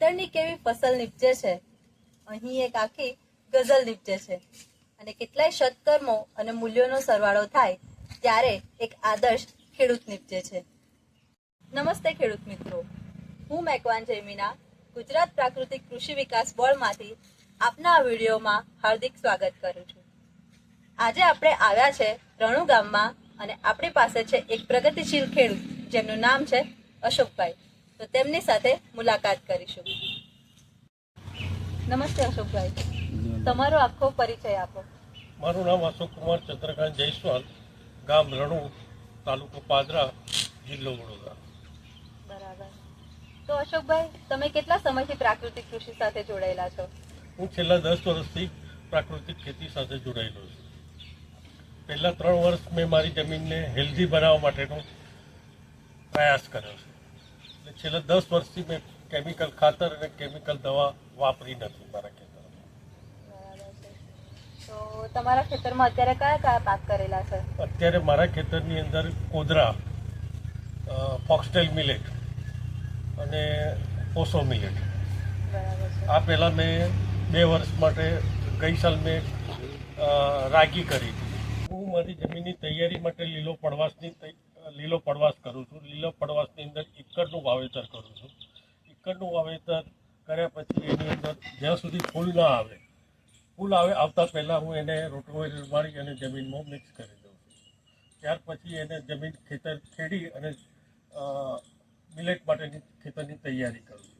ફસલ નીપજે છે? અહીં એક આખી ગઝલ નીપજે છે. અને કેટલાય સત્કર્મો અને મૂલ્યોનો સરવાળો થાય ત્યારે એક આદર્શ ખેડૂત નીપજે છે. નમસ્તે ખેડૂત મિત્રો. હું મેકવાન જૈમિના ગુજરાત પ્રાકૃતિક કૃષિ વિકાસ બોર્ડમાંથી આપના આ વિડીયોમાં હાર્દિક સ્વાગત કરું છું. આજે આપણે આવ્યા છે રણુ ગામમાં અને આપણી પાસે છે એક પ્રગતિશીલ ખેડૂત જેમનું નામ છે અશોકભાઈ. તો તેમની સાથે મુલાકાત કરીશું. નમસ્તે અશોકભાઈ. તમારો આખો પરિચય આપો. મારું નામ અશોક કુમાર ચંદ્રકાંત જયસ્વાલ ગામ રણુ તાલુકો પાદરા જિલ્લો વડોદરા. બરાબર. તો અશોકભાઈ તમે કેટલા સમયથી પ્રાકૃતિક કૃષિ સાથે જોડાયેલા છો? હું છેલ્લા દસ વર્ષથી પ્રાકૃતિક ખેતી સાથે જોડાયેલો છું. પહેલા ત્રણ વર્ષ મેં મારી જમીનને હેલ્ધી બનાવવા માટેનો પ્રયાસ કર્યો છે. છેલ્લા દસ વર્ષથી મેં કેમિકલ ખાતર અને કેમિકલ દવા વાપરી નથી મારા ખેતરમાં. તો તમારા ખેતરમાં અત્યારે કયા કયા પાક કરેલા છે? અત્યારે મારા ખેતરની અંદર કોદરા ફોક્સટેલ મિલેટ અને પોસો મિલેટ આ પહેલાં મેં બે વર્ષ માટે ગઈ સાલ મેં રાગી કરી હું મારી જમીનની તૈયારી માટે લીલો પડવાશની લીલો પડવાશ કરું છું. લીલો પડવાશની અંદર ઇક્કડનું વાવેતર કરું છું. ઇક્કડનું વાવેતર કર્યા પછી એની અંદર જ્યાં સુધી ફૂલ ના આવે, ફૂલ આવે આવતા પહેલાં હું એને રોટોવેટર મારી અને જમીનમાં મિક્સ કરી દઉં છું. ત્યાર પછી એને જમીન ખેતર ખેડી અને મિલેટ માટેની ખેતરની તૈયારી કરું છું.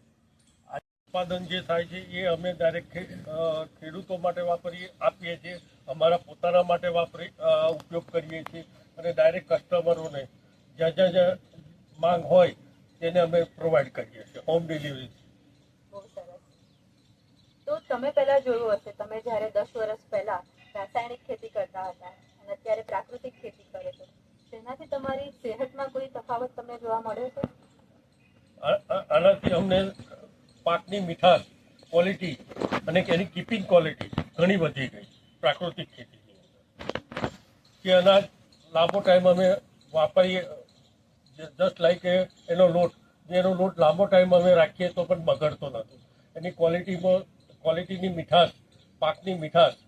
આ ઉત્પાદન જે થાય છે એ અમે ડાયરેક્ટ ખેડૂતો માટે વાપરીએ, આપીએ છીએ, અમારા પોતાના માટે વાપરી ઉપયોગ કરીએ છીએ અને ડાયરેક્ટ કસ્ટમરોને જ્યાં જ્યાં જ્યાં માંગ હોય તેને અમે પ્રોવાઈડ કરીએ છીએ હોમ ડિલિવરી બહુ સરસ. તો તમે પહેલા જોયું હશે તમે જ્યારે દસ વર્ષ પહેલા રાસાયણિક ખેતી કરતા હતા અને અત્યારે પ્રાકૃતિક ખેતી કરે છો તેનાથી તમારી સેહતમાં કોઈ તફાવત તમને જોવા મળે છે? આનાથી અમને પાકની મીઠાશ ક્વોલિટી અને એની કીપિંગ ક્વોલિટી ઘણી વધી ગઈ પ્રાકૃતિક ખેતીની કે અનાજ લાંબો ટાઈમ અમે વાપરીએ જસ્ટ લાઈક એનો લોટ, જે એનો લોટ લાંબો ટાઈમ અમે રાખીએ તો પણ બગડતો નથી. એની ક્વોલિટીમાં ક્વોલિટીની મીઠાશ, પાકની મીઠાશ,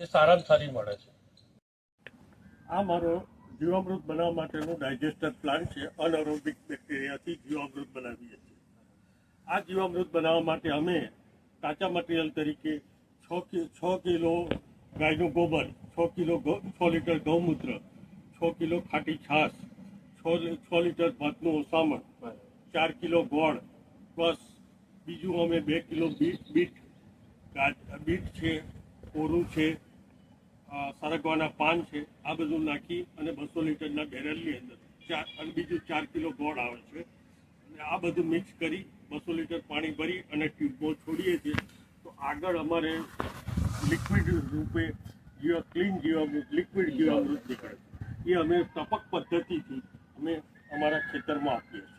એ સારામાં સારી મળે છે. આ મારો જીવામૃત બનાવવા માટેનો ડાયજેસ્ટર પ્લાન્ટ છે. અનઅરોબિક બેક્ટેરિયાથી જીવામૃત બનાવીએ છીએ. આ જીવામૃત બનાવવા માટે અમે કાચા મટીરિયલ તરીકે છ છ કિલો ગાયનું ગોબર, છ કિલો છ લીટર ગૌમૂત્ર, છ કિલો ખાટી છાશ છ લીટર ભાતનું ઓસામણ, ચાર કિલો ગોળ, પ્લસ બીજું અમે બે કિલો બીટ બીટ બીટ છે કોરું છે સરગવાના પાન છે, આ બધું નાખી અને બસો લીટરના બેરલની અંદર ચાર, અને બીજું ચાર કિલો ગોળ આવે છે. અને આ બધું મિક્સ કરી બસો લીટર પાણી ભરી અને ટ્યુબમાં છોડીએ છીએ. તો આગળ અમારે લિક્વિડ રૂપે જીવા, ક્લીન જીવામૃત, લિક્વિડ જીવામૃત નીકળે એ અમે ટપક પદ્ધતિથી અમે અમારા ખેતરમાં આપીએ